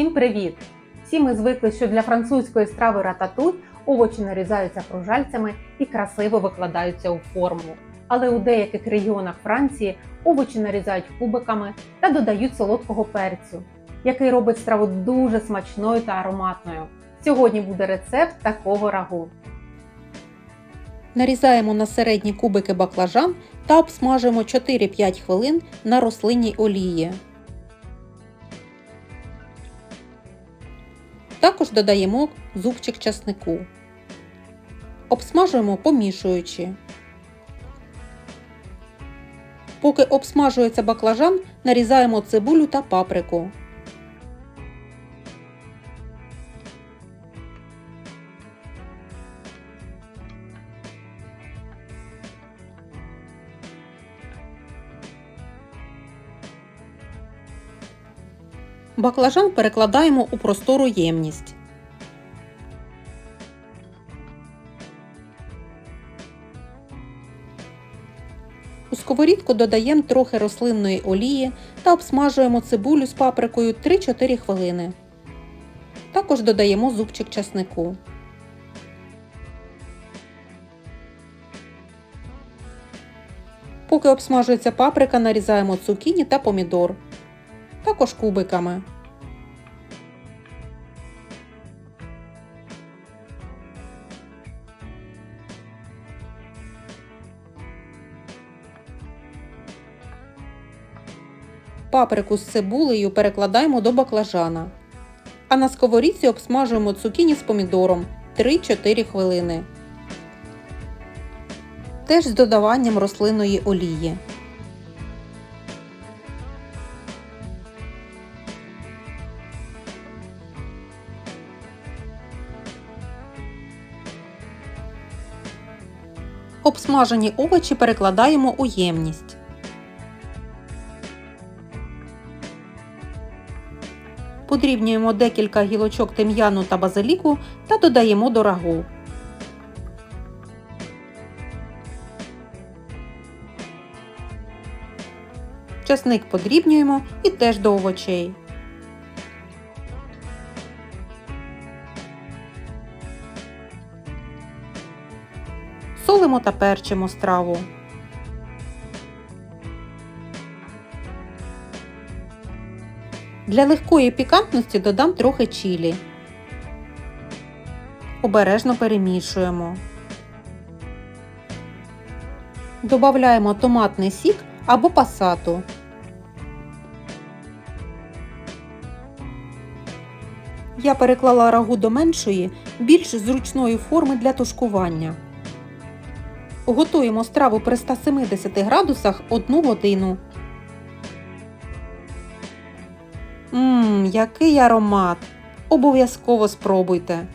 Всім привіт! Всі ми звикли, що для французької страви рататуй овочі нарізаються кружальцями і красиво викладаються у форму. Але у деяких регіонах Франції овочі нарізають кубиками та додають солодкого перцю, який робить страву дуже смачною та ароматною. Сьогодні буде рецепт такого рагу. Нарізаємо на середні кубики баклажан та обсмажуємо 4-5 хвилин на рослинній олії. Також додаємо зубчик часнику. Обсмажуємо помішуючи. Поки обсмажується баклажан, нарізаємо цибулю та паприку. Баклажан перекладаємо у простору ємність. У сковорідку додаємо трохи рослинної олії та обсмажуємо цибулю з паприкою 3-4 хвилини. Також додаємо зубчик часнику. Поки обсмажується паприка, нарізаємо цукіні та помідор. Також кубиками. Паприку з цибулею перекладаємо до баклажана. А на сковорідці обсмажуємо цукіні з помідором 3-4 хвилини. Теж з додаванням рослинної олії. Обсмажені овочі перекладаємо у ємність. Подрібнюємо декілька гілочок тим'яну та базиліку та додаємо до рагу. Часник подрібнюємо і теж до овочей. Солимо та перчимо страву. Для легкої пікантності додам трохи чілі. Обережно перемішуємо. Добавляємо томатний сік або пасату. Я переклала рагу до меншої, більш зручної форми для тушкування. Готуємо страву при 170 градусах 1 годину. Ммм, який аромат! Обов'язково спробуйте!